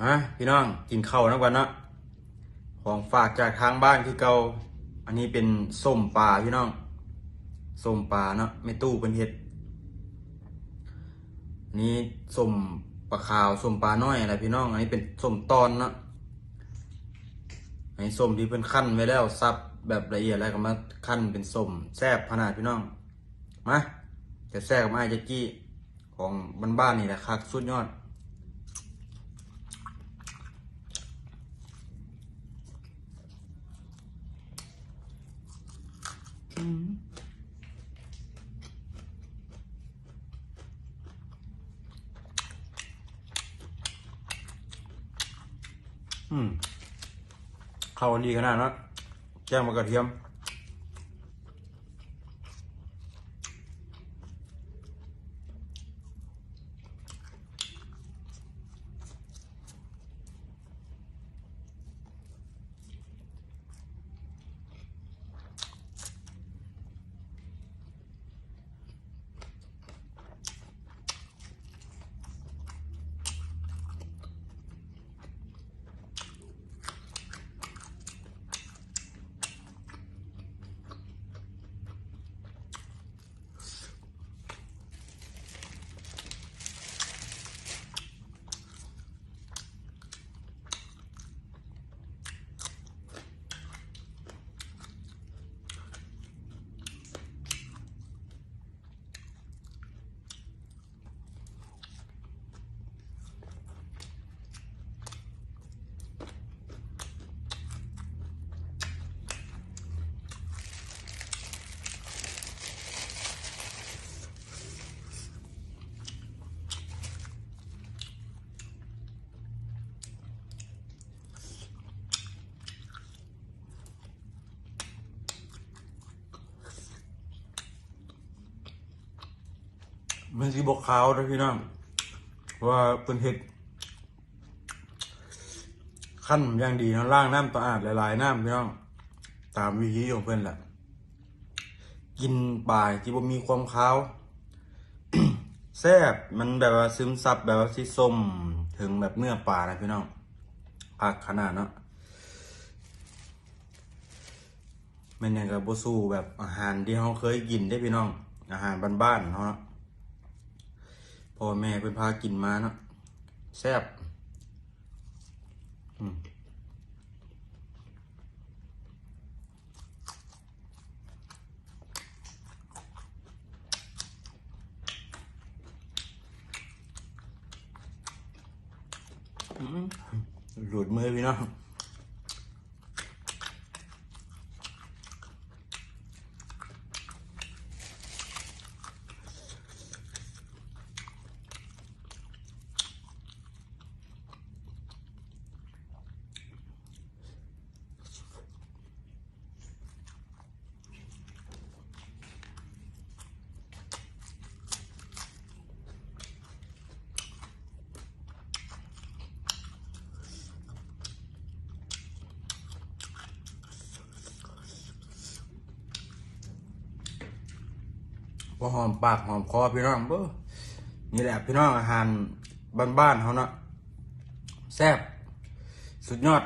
มาพี่น้องกินข้าวนะวันนะของฝากจากทางบ้านคือเกาอันนี้เป็นส้มปลาพี่น้องส้มปลาเนาะไม่ตู้เป็นเห็ดนนี้ส้มปลาขาวส้มปลาน้อยอะไรพี่น้อง อันนี้เป็นส้มตอนเนาะอันนี้ส้มที่เป็นขั้นไว้แล้วซับแบบละเอียดแล้วก็มาขั้นเป็นส้มแซ่บขนาดพี่น้องมาจะแซ่บกับไอจ็กกี้ของบ้านๆนี่แหละคักสุดยอด อืมเข้ากันดีขนาดนั้นแจ้งมากระเทียม มันสีบกขาวนะพี่น้องว่าเป็นเห็ดขั้นอย่างดีนะล่างน้ำตัวอาดหลายๆน้ำพี่น้องตามวิธีของเพื่อนแหละกินปลายที่บ่มีความขาวแซ่บมันแบบว่าซึมซับแบบว่าสีส้มถึงแบบเนื้อปลานะพี่น้องผักขนาดเนาะมันยังกับโบสูแบบอาหารที่เขาเคยกินได้พี่น้อง อาหารบ้านๆเนาะ พ่อแม่เพิ่นพากินมาเนาะแซ่บหลุดมือพี่น้อง พอหอมปากหอมคอพี่น้องเบ้อนี่แหละพี่น้องอาหารบ้านๆเขาเนาะแซ่บสุดยอด